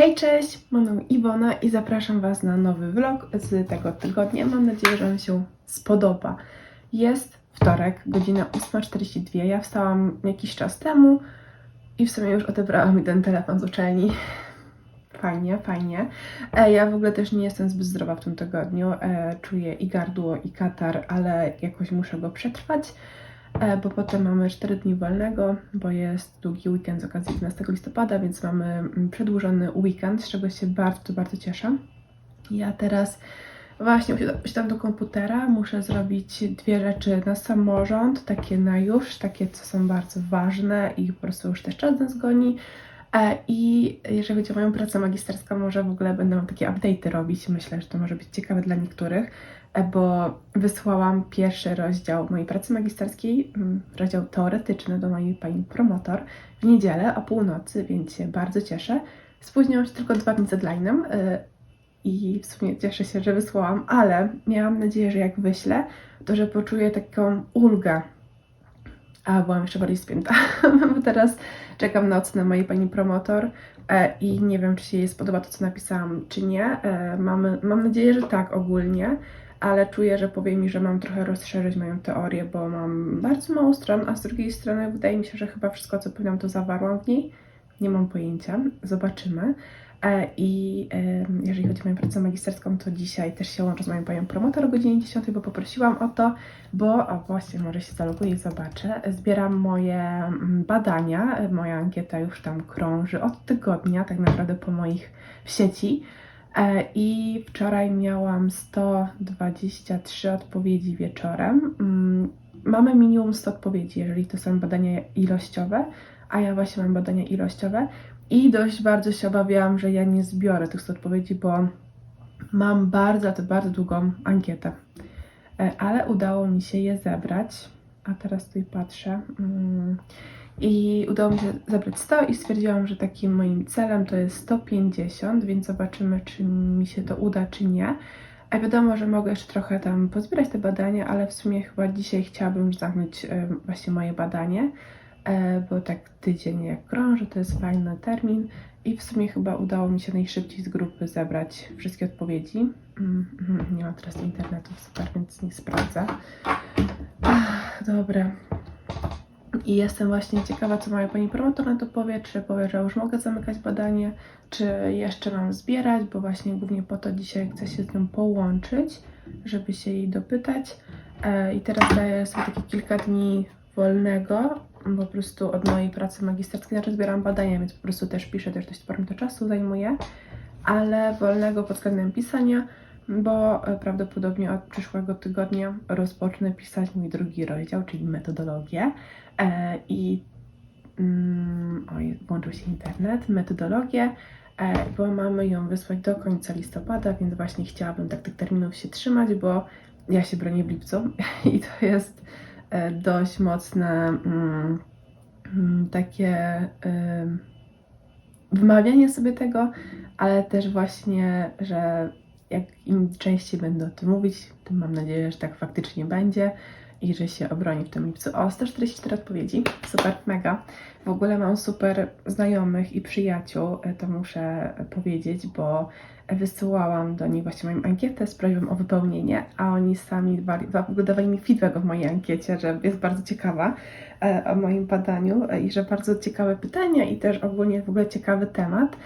Hej, cześć! Mam na Iwona i zapraszam Was na nowy vlog z tego tygodnia. Mam nadzieję, że Wam się spodoba. Jest wtorek, godzina 8.42. Ja wstałam jakiś czas temu i w sumie już odebrałam mi ten telefon z uczelni. Fajnie, fajnie. E, ja w ogóle też nie jestem zbyt zdrowa w tym tygodniu. E, czuję i gardło, i katar, ale jakoś muszę go przetrwać. E, bo potem mamy 4 dni wolnego, bo jest długi weekend z okazji 11 listopada, więc mamy przedłużony weekend, z czego się bardzo, bardzo cieszę. Ja teraz właśnie usiadam do komputera, muszę zrobić dwie rzeczy na samorząd, takie na już, takie co są bardzo ważne i po prostu już też czas nas goni. E, I jeżeli chodzi o moją pracę magisterską, może w ogóle będę takie update'y robić. Myślę, że to może być ciekawe dla niektórych, bo wysłałam pierwszy rozdział mojej pracy magisterskiej, mm, rozdział teoretyczny do mojej pani promotor w niedzielę o północy, więc się bardzo cieszę. Spóźniłam się tylko dwa dni z deadline'em e, i w sumie cieszę się, że wysłałam, ale miałam nadzieję, że jak wyślę, to że poczuję taką ulgę. A byłam jeszcze bardziej spięta, bo teraz czekam na ocenę mojej pani promotor e, i nie wiem, czy się jej spodoba to, co napisałam, czy nie. E, mamy, mam nadzieję, że tak ogólnie, ale czuję, że powie mi, że mam trochę rozszerzyć moją teorię, bo mam bardzo mało stron, a z drugiej strony wydaje mi się, że chyba wszystko, co powinnam, to zawarłam w niej. Nie mam pojęcia, zobaczymy. E, I jeżeli chodzi o moją pracę magisterską, to dzisiaj też się łączę z moją panią promotor o godzinie 10, bo poprosiłam o to, bo, o właśnie, może się zaloguję i zobaczę, zbieram moje mm, badania, moja ankieta już tam krąży od tygodnia, tak naprawdę po moich w sieci. E, I wczoraj miałam 123 odpowiedzi wieczorem. Mm, Mamy minimum 100 odpowiedzi, jeżeli to są badania ilościowe, a ja właśnie mam badania ilościowe. I dość bardzo się obawiałam, że ja nie zbiorę tych 100 odpowiedzi, bo mam bardzo, bardzo długą ankietę. E, Ale udało mi się je zebrać. A teraz tutaj patrzę. mm, I udało mi się zebrać 100 i stwierdziłam, że takim moim celem to jest 150, więc zobaczymy, czy mi się to uda, czy nie. A wiadomo, że mogę jeszcze trochę tam pozbierać te badania, ale w sumie chyba dzisiaj chciałabym już zamknąć e, właśnie moje badanie, e, bo tak tydzień jak krąży, to jest fajny termin i w sumie chyba udało mi się najszybciej z grupy zebrać wszystkie odpowiedzi. Mm, mhm, Nie mam teraz internetu, super, więc nie sprawdzę. Ach, dobra. I jestem właśnie ciekawa, co moja pani promotor na to powie, czy powie, że już mogę zamykać badanie, czy jeszcze mam zbierać, bo właśnie głównie po to dzisiaj chcę się z nią połączyć, żeby się jej dopytać. E, I teraz daję sobie takie kilka dni wolnego, po prostu od mojej pracy magisterskiej, znaczy zbieram badania, więc po prostu też piszę, też dość sporo mi to czasu zajmuje, ale wolnego pod względem pisania, bo e, prawdopodobnie od przyszłego tygodnia rozpocznę pisać mój drugi rozdział, czyli metodologię. E, I mm, oj, włączył się internet, metodologię, e, bo mamy ją wysłać do końca listopada, więc właśnie chciałabym tak tych terminów się trzymać, bo ja się bronię w lipcu i to jest dość mocne mm, mm, takie ym, wymawianie sobie tego, ale też właśnie, że jak im częściej będę o tym mówić, tym mam nadzieję, że tak faktycznie będzie i że się obroni w tym lipcu. O, 144 odpowiedzi, super, mega. W ogóle mam super znajomych i przyjaciół, e, to muszę powiedzieć, bo wysyłałam do nich właśnie moją ankietę z prośbą o wypełnienie, a oni sami dawali, w mi feedback o mojej ankiecie, że jest bardzo ciekawa e, o moim badaniu e, i że bardzo ciekawe pytania i też ogólnie w ogóle ciekawy temat.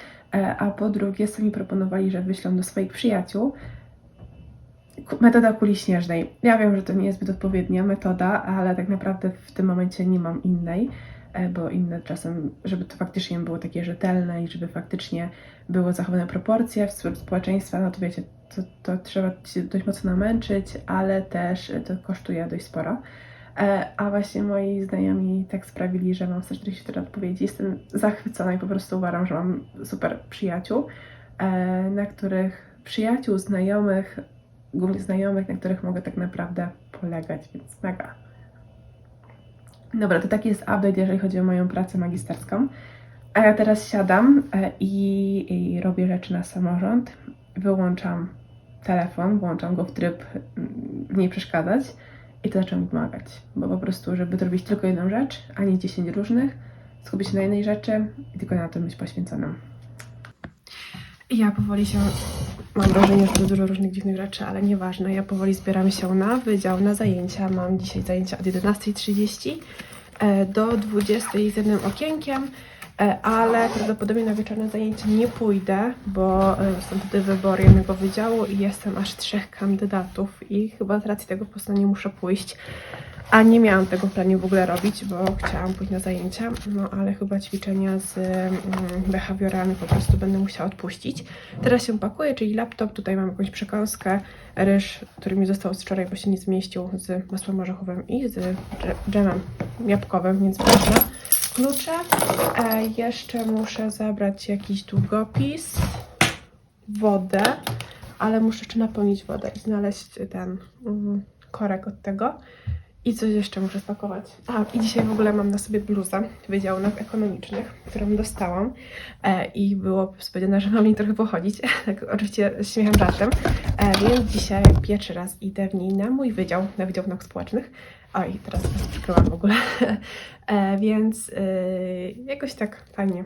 A po drugie, sami proponowali, że wyślą do swoich przyjaciół metoda kuli śnieżnej. Ja wiem, że to nie jest zbyt odpowiednia metoda, ale tak naprawdę w tym momencie nie mam innej, e, bo inne czasem, żeby to faktycznie było takie rzetelne i żeby faktycznie były zachowane proporcje wśród społeczeństwa, no to wiecie, to, to trzeba się dość mocno namęczyć, ale też to kosztuje dość sporo. E, A właśnie moi znajomi tak sprawili, że mam 144 odpowiedzi. Jestem zachwycona i po prostu uważam, że mam super przyjaciół, e, na których przyjaciół, znajomych, głównie znajomych, na których mogę tak naprawdę polegać, więc mega. Dobra, to taki jest update, jeżeli chodzi o moją pracę magisterską. A ja teraz siadam e, i, i robię rzeczy na samorząd. Wyłączam telefon, włączam go w tryb mm, nie przeszkadzać i to zaczynam pomagać. Bo po prostu, żeby zrobić tylko jedną rzecz, a nie 10 różnych, skupić się na jednej rzeczy i tylko na tym być poświęconym. Ja powoli się, mam wrażenie, że to dużo różnych dziwnych rzeczy, ale nieważne. Ja powoli zbieram się na wydział, na zajęcia. Mam dzisiaj zajęcia od 11.30 e, do 20 z jednym okienkiem, ale prawdopodobnie na wieczorne zajęcia nie pójdę, bo e, są tutaj wybory jednego wydziału i jestem aż trzech kandydatów i chyba z racji tego po prostu nie muszę pójść. A nie miałam tego w planie w ogóle robić, bo chciałam pójść na zajęcia, no ale chyba ćwiczenia z mm, behawiorami po prostu będę musiała odpuścić. Teraz się pakuję, czyli laptop, tutaj mam jakąś przekąskę, ryż, który mi został z wczoraj, bo się nie zmieścił, z masłem orzechowym i z dże- dżemem jabłkowym, więc można. Klucze. E, jeszcze muszę zabrać jakiś długopis, wodę, ale muszę jeszcze napełnić wodę i znaleźć ten mm, korek od tego. I coś jeszcze muszę spakować. A, i dzisiaj w ogóle mam na sobie bluzę Wydziału Nauk Ekonomicznych, którą dostałam. E, I było powiedziane, że mam niej trochę pochodzić. tak oczywiście śmiechem żartem. E, więc dzisiaj pierwszy raz idę w niej na mój wydział, na Wydział Nauk Społecznych. Oj, teraz was przykryłam w ogóle. e, więc y, jakoś tak fajnie.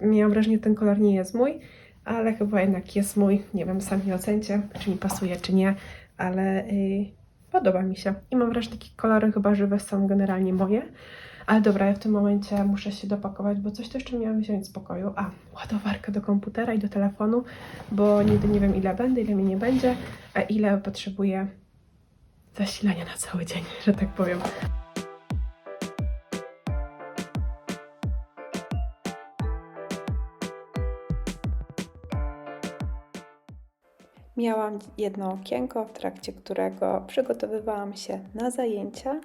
Miałam wrażenie, że ten kolor nie jest mój, ale chyba jednak jest mój. Nie wiem, sami ocencie, czy mi pasuje, czy nie, ale... Y, Podoba mi się. I mam wrażenie, że takie kolory chyba żywe są generalnie moje. Ale dobra, ja w tym momencie muszę się dopakować, bo coś to jeszcze miałam wziąć z pokoju. A, ładowarkę do komputera i do telefonu, bo nigdy nie wiem ile będę, ile mi nie będzie, a ile potrzebuję zasilania na cały dzień, że tak powiem. Miałam jedno okienko, w trakcie którego przygotowywałam się na zajęcia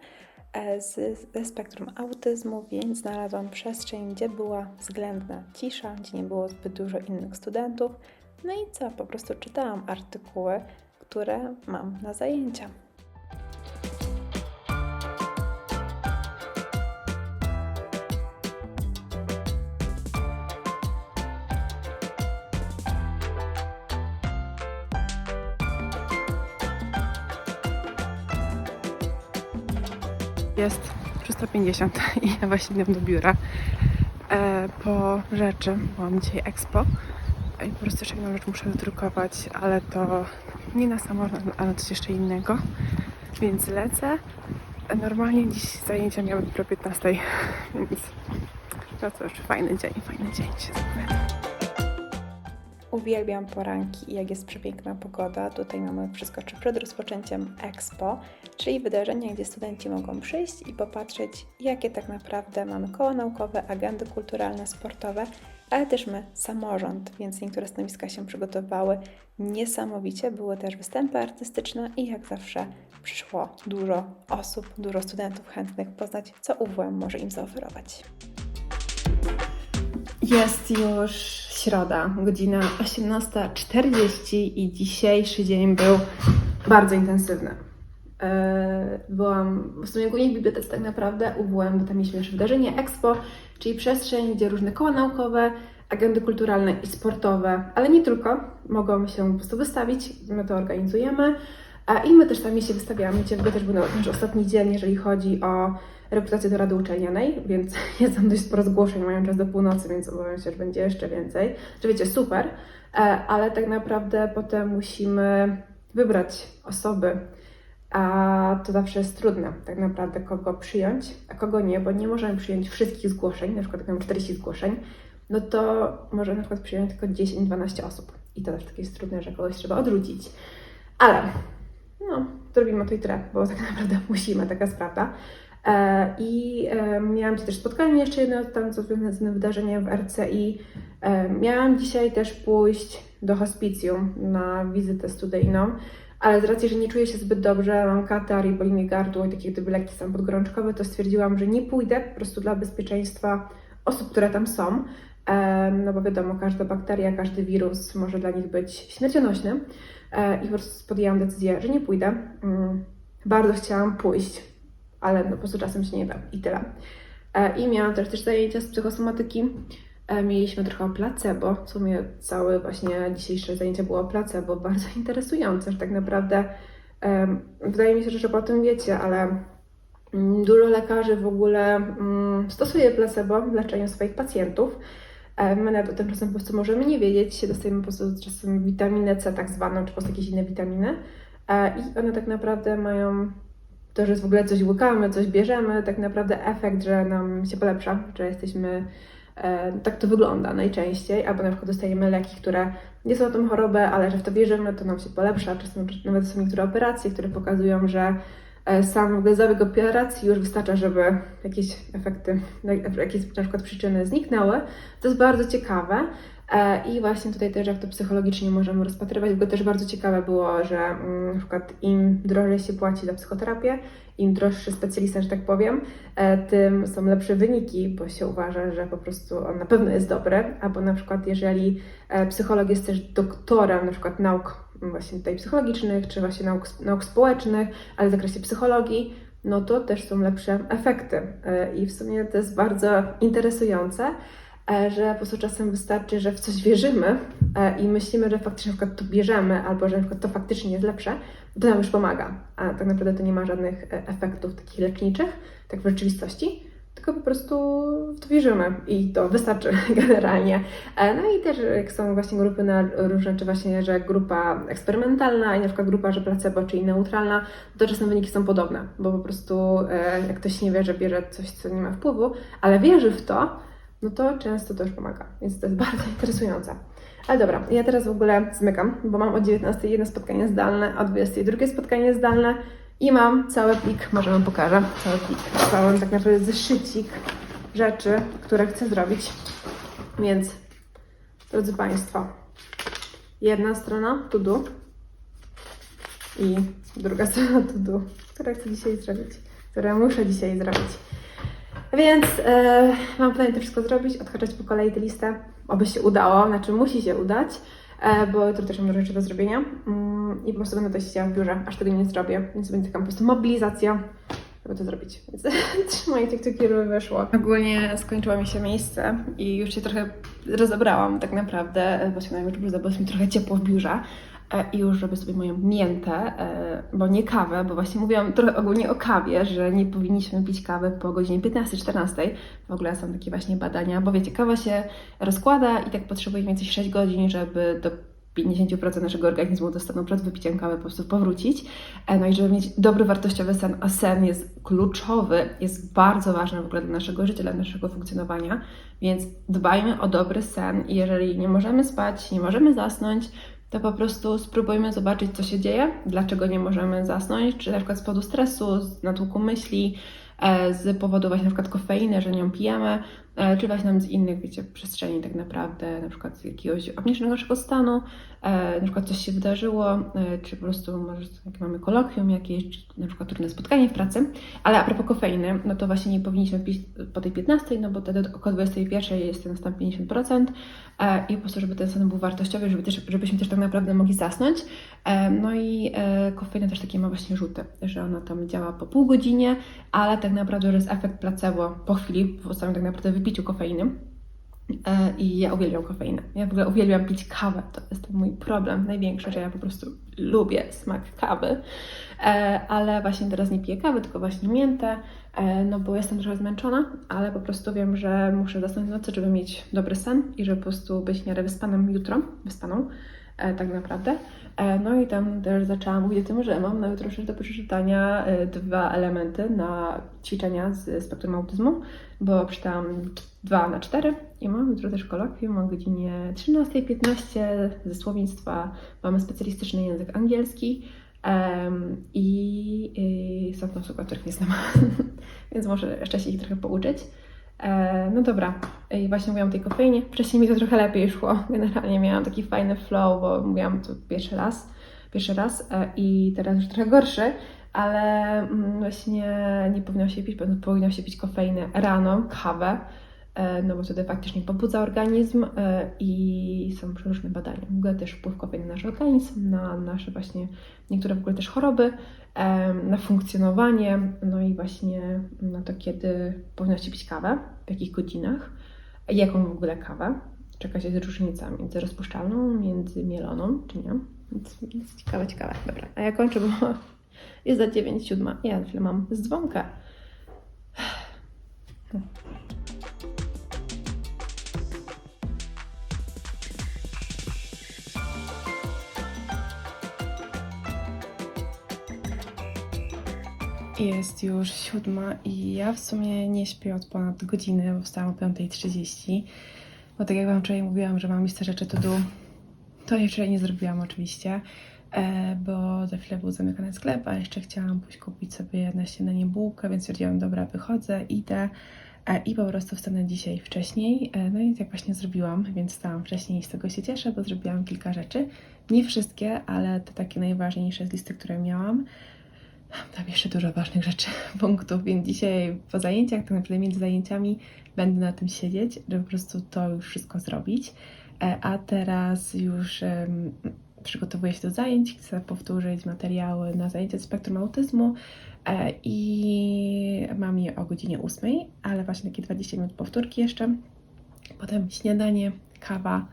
e, z, ze spektrum autyzmu, więc znalazłam przestrzeń, gdzie była względna cisza, gdzie nie było zbyt dużo innych studentów. No i co? Po prostu czytałam artykuły, które mam na zajęcia. Jest 350 i ja właśnie idę do biura e, po rzeczy, mam dzisiaj expo i po prostu jeszcze jedną rzecz muszę wydrukować, ale to nie na samorząd, ale coś jeszcze innego, więc lecę. Normalnie dziś zajęcia miały być o 15, więc to cóż, fajny dzień, fajny dzień się. Uwielbiam poranki i jak jest przepiękna pogoda. Tutaj mamy wszystko czy przed rozpoczęciem Expo, czyli wydarzenia, gdzie studenci mogą przyjść i popatrzeć, jakie tak naprawdę mamy koła naukowe, agendy kulturalne, sportowe, ale też my samorząd, więc niektóre stanowiska się przygotowały niesamowicie. Były też występy artystyczne i jak zawsze przyszło dużo osób, dużo studentów chętnych poznać, co UWM może im zaoferować. Jest już środa, godzina 18.40 i dzisiejszy dzień był bardzo intensywny. Eee, Byłam w sumie głównie w bibliotece tak naprawdę UWM, bo tam mieliśmy nasze wydarzenie Expo, czyli przestrzeń, gdzie różne koła naukowe, agendy kulturalne i sportowe, ale nie tylko, mogą się po prostu wystawić, my to organizujemy. A I my też sami się wystawiamy. Ogóle też był nasz ostatni dzień, jeżeli chodzi o rekrutację do Rady Uczelnianej, więc jest tam dość sporo zgłoszeń, mają czas do północy, więc obawiam się, że będzie jeszcze więcej. Że wiecie, super, e, ale tak naprawdę potem musimy wybrać osoby, a to zawsze jest trudne, tak naprawdę, kogo przyjąć, a kogo nie, bo nie możemy przyjąć wszystkich zgłoszeń, na przykład jak mamy 40 zgłoszeń, no to możemy na przykład przyjąć tylko 10-12 osób. I to też takie jest trudne, że kogoś trzeba odrzucić. Ale no, zrobimy to i tyle, bo tak naprawdę musimy, taka jest prawda. E, I e, miałam też spotkanie jeszcze jedno tam związane wydarzeniem w RCI. E, Miałam dzisiaj też pójść do hospicjum na wizytę studyjną, ale z racji, że nie czuję się zbyt dobrze, mam katar i boli mnie gardło i takie gdyby leki są podgorączkowe, to stwierdziłam, że nie pójdę po prostu dla bezpieczeństwa osób, które tam są. No bo wiadomo, każda bakteria, każdy wirus może dla nich być śmiercionośny. E, I po prostu podjęłam decyzję, że nie pójdę. Mm, Bardzo chciałam pójść, ale no po prostu czasem się nie da i tyle. E, I miałam też, też zajęcia z psychosomatyki. E, Mieliśmy trochę o placebo. W sumie całe właśnie dzisiejsze zajęcie było o placebo, bardzo interesujące, że tak naprawdę wydaje mi się, że chyba o tym wiecie, ale dużo lekarzy w ogóle mm, stosuje placebo w leczeniu swoich pacjentów. E, My nawet o tym czasem po prostu możemy nie wiedzieć, dostajemy po prostu czasem witaminę C tak zwaną, czy po prostu jakieś inne witaminy E, i one tak naprawdę mają to, że w ogóle coś łykamy, coś bierzemy, tak naprawdę efekt, że nam się polepsza, że jesteśmy, tak to wygląda najczęściej, albo na przykład dostajemy leki, które nie są na tą chorobę, ale że w to wierzymy, to nam się polepsza. Czasem nawet są niektóre operacje, które pokazują, że e, sam w zabieg operacji już wystarcza, żeby jakieś efekty, jakieś na przykład przyczyny zniknęły. To jest bardzo ciekawe. E, I właśnie tutaj też jak to psychologicznie możemy rozpatrywać, bo też bardzo ciekawe było, że mm, na przykład im drożej się płaci za psychoterapię, im droższy specjalista, że tak powiem, e, tym są lepsze wyniki, bo się uważa, że po prostu on na pewno jest dobry, albo na przykład jeżeli e, psycholog jest też doktorem na przykład nauk właśnie tutaj psychologicznych, czy właśnie nauk, nauk społecznych, ale w zakresie psychologii, no to też są lepsze efekty. I w sumie to jest bardzo interesujące, że po prostu czasem wystarczy, że w coś wierzymy e, i myślimy, że faktycznie na przykład to bierzemy, albo że na przykład to faktycznie jest lepsze, to nam już pomaga. A tak naprawdę to nie ma żadnych e, efektów takich leczniczych, tak w rzeczywistości, tylko po prostu w to wierzymy i to wystarczy generalnie. E, No i też jak są właśnie grupy na różne, czy właśnie, że grupa eksperymentalna i na przykład grupa, że placebo, czyli neutralna, to czasem wyniki są podobne, bo po prostu e, jak ktoś nie wie, że bierze coś, co nie ma wpływu, ale wierzy w to, no to często to już pomaga, więc to jest bardzo interesujące. Ale dobra, ja teraz w ogóle zmykam, bo mam o 19 jedno spotkanie zdalne, o 22 spotkanie zdalne i mam cały plik, może Wam pokażę, cały plik, cały tak naprawdę zeszycik rzeczy, które chcę zrobić. Więc, drodzy Państwo, jedna strona to do i druga strona to do, które chcę dzisiaj zrobić, które muszę dzisiaj zrobić. Więc e, mam pytanie to wszystko zrobić, odhaczać po kolei tę listę, oby się udało, znaczy musi się udać, e, bo jutro też mam dużo rzeczy do zrobienia mm, i po prostu będę to siedziała w biurze, aż tego nie zrobię, więc będzie taka po prostu mobilizacja, żeby to zrobić. Więc trzymajcie kciuki, żeby wyszło. Ogólnie skończyło mi się miejsce i już się trochę rozebrałam tak naprawdę, bo się bluzę, bo jest mi trochę ciepło w biurze. E, I już robię sobie moją miętę, e, bo nie kawę, bo właśnie mówiłam trochę ogólnie o kawie, że nie powinniśmy pić kawy po godzinie 15-14. W ogóle są takie właśnie badania, bo wiecie, kawa się rozkłada i tak potrzebuje mniej więcej 6 godzin, żeby do 50% naszego organizmu do stanu przed wypiciem kawy po prostu powrócić. E, No i żeby mieć dobry, wartościowy sen, a sen jest kluczowy, jest bardzo ważny w ogóle dla naszego życia, dla naszego funkcjonowania, więc dbajmy o dobry sen i jeżeli nie możemy spać, nie możemy zasnąć, to po prostu spróbujmy zobaczyć, co się dzieje, dlaczego nie możemy zasnąć, czy na przykład z powodu stresu, z natłuku myśli, e, z powodu właśnie na przykład kofeiny, że nią pijemy, czy właśnie z innych, wiecie, przestrzeni tak naprawdę, na przykład z jakiegoś obniżonego naszego stanu, e, na przykład coś się wydarzyło, e, czy po prostu może mamy kolokwium jakieś, czy na przykład trudne spotkanie w pracy. Ale a propos kofeiny, no to właśnie nie powinniśmy pić po tej 15, no bo wtedy około 21 jest ten stan 50% e, i po prostu, żeby ten sen był wartościowy, żeby też, żebyśmy też tak naprawdę mogli zasnąć. No i kofeina też takie ma właśnie rzuty, że ona tam działa po pół godzinie, ale tak naprawdę, że jest efekt placebo po chwili, po samym tak naprawdę wypiciu kofeiny. E, I ja uwielbiam kofeinę. Ja w ogóle uwielbiam pić kawę. To jest mój problem największy, że ja po prostu lubię smak kawy. E, Ale właśnie teraz nie piję kawy, tylko właśnie miętę, e, no bo jestem trochę zmęczona, ale po prostu wiem, że muszę zasnąć w nocy, żeby mieć dobry sen i żeby po prostu być miarę wyspaną jutro, wyspaną tak naprawdę. E, No i tam też zaczęłam mówić o tym, że mam na jutro do przeczytania e, dwa elementy na ćwiczenia z spektrum autyzmu, bo czytałam 2 na 4 i mam jutro też kolokwium o godzinie 13.15 ze słownictwa. Mamy specjalistyczny język angielski em, i, i są tam słowa, których nie znam, więc może jeszcze się ich trochę pouczyć. E, no dobra, i właśnie mówiłam o tej kofeinie. Wcześniej mi to trochę lepiej szło. Generalnie miałam taki fajny flow, bo mówiłam to pierwszy raz, pierwszy raz e, i teraz już trochę gorszy, ale mm, właśnie nie powinno się pić, powinno- się pić kofeinę rano, kawę, no bo wtedy faktycznie pobudza organizm e, i są różne badania. W ogóle też wpływ na nasz organizm, na nasze właśnie niektóre w ogóle też choroby, em, na funkcjonowanie, no i właśnie na to, kiedy powinno się pić kawę, w jakich godzinach, jaką w ogóle kawę, czy jakaś jest różnica między rozpuszczalną, między mieloną, czy nie. Więc, więc ciekawe, ciekawe. Dobra, a ja kończę, bo jest za 9, 7. Ja chwilę mam z. Jest już siódma i ja w sumie nie śpię od ponad godziny, bo wstałam o 5.30. Bo tak jak Wam wczoraj mówiłam, że mam listę rzeczy to do, to wczoraj nie zrobiłam oczywiście, e, bo za chwilę był zamykany sklep, a jeszcze chciałam pójść kupić sobie na śniadanie bułkę, więc stwierdziłam, dobra, wychodzę, idę e, i po prostu wstanę dzisiaj wcześniej. E, no i tak właśnie zrobiłam, więc wstałam wcześniej i z tego się cieszę, bo zrobiłam kilka rzeczy. Nie wszystkie, ale te takie najważniejsze z listy, które miałam. Tam jeszcze dużo ważnych rzeczy, punktów, więc dzisiaj po zajęciach, tak naprawdę między zajęciami, będę na tym siedzieć, żeby po prostu to już wszystko zrobić. E, A teraz już em, przygotowuję się do zajęć, chcę powtórzyć materiały na zajęcia z spektrum autyzmu e, i mam je o godzinie 8, ale właśnie takie 20 minut powtórki jeszcze. Potem śniadanie, kawa,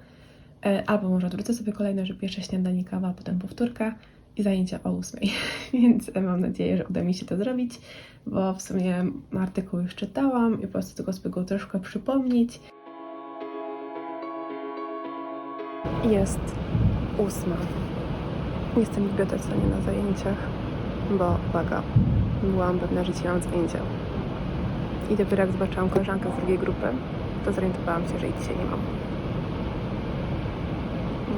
e, albo może odwrócę sobie kolejne, że pierwsze śniadanie, kawa, potem powtórka i zajęcia o 8. Więc mam nadzieję, że uda mi się to zrobić, bo w sumie artykuł już czytałam i po prostu tylko sobie go troszkę przypomnieć. Jest ósma. Jestem w bibliotece, nie na zajęciach, bo uwaga, byłam pewna, że dzisiaj mam zajęcia. I dopiero jak zobaczyłam koleżankę z drugiej grupy, to zorientowałam się, że i dzisiaj nie mam.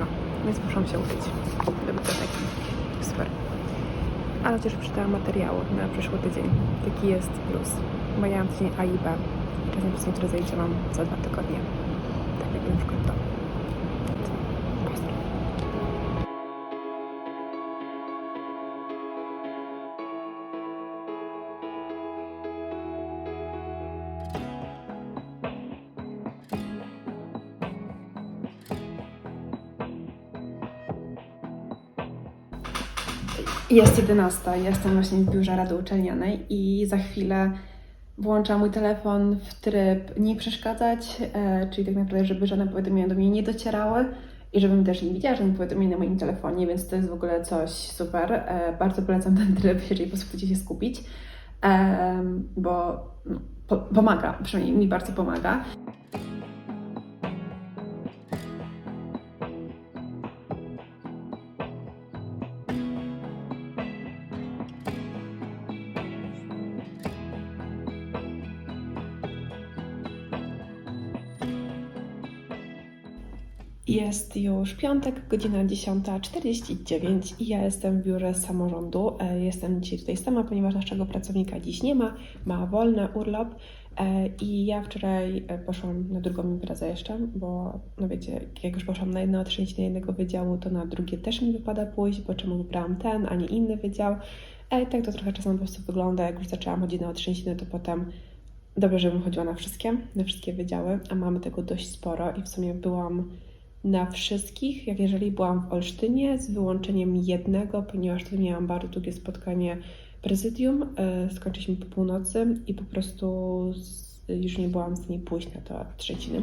No, więc muszę się uczyć do biblioteki. Super. Ale chociaż przeczytałam materiału na przyszły tydzień. Taki jest plus. Bo ja mam tydzień A i B. Czasem po prostu mam za dwa tygodnie. Tak jak na przykład to. Jest 11, jestem właśnie w biurze Rady Uczelnianej i za chwilę włączam mój telefon w tryb nie przeszkadzać, e, czyli tak naprawdę, żeby żadne powiadomienia do mnie nie docierały i żebym też nie widziała żadnych powiadomień na moim telefonie, więc to jest w ogóle coś super. E, bardzo polecam ten tryb, jeżeli po się skupić, e, bo no, po, pomaga, przynajmniej mi bardzo pomaga. Jest już piątek, godzina 10.49 i ja jestem w biurze samorządu. E, Jestem dzisiaj tutaj sama, ponieważ naszego pracownika dziś nie ma, ma wolny urlop e, i ja wczoraj e, poszłam na drugą imprezę jeszcze, bo no wiecie, jak już poszłam na jedno otrzęsienie jednego wydziału, to na drugie też mi wypada pójść, bo czemu wybrałam ten, a nie inny wydział. I tak to trochę czasem po prostu wygląda, jak już zaczęłam chodzić na otrzęsiny, to potem dobrze, żebym chodziła na wszystkie, na wszystkie wydziały, a mamy tego dość sporo i w sumie byłam na wszystkich, jak jeżeli byłam w Olsztynie, z wyłączeniem jednego, ponieważ wtedy miałam bardzo długie spotkanie prezydium, e, skończyliśmy po północy i po prostu już nie byłam w stanie pójść na te trzeciny.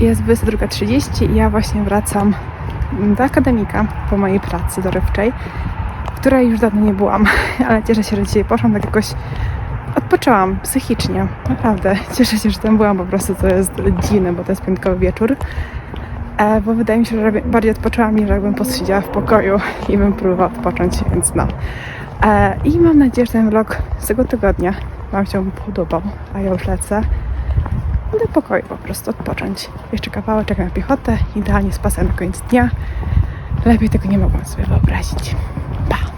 Jest 22.30 i ja właśnie wracam do akademika po mojej pracy dorywczej, w której już dawno nie byłam, ale cieszę się, że dzisiaj poszłam, tak jakoś odpoczęłam psychicznie, naprawdę. Cieszę się, że tam byłam, po prostu to jest dziwne, bo to jest piątkowy wieczór, e, bo wydaje mi się, że bardziej odpoczęłam niż jakbym posiedziała w pokoju i bym próbowała odpocząć, więc no. E, I mam nadzieję, że ten vlog z tego tygodnia Wam się podobał, a ja już lecę do pokoju po prostu odpocząć. Jeszcze kawałek, czekam na piechotę, idealnie z pasem na koniec dnia. Lepiej tego nie mogłam sobie wyobrazić. Pa!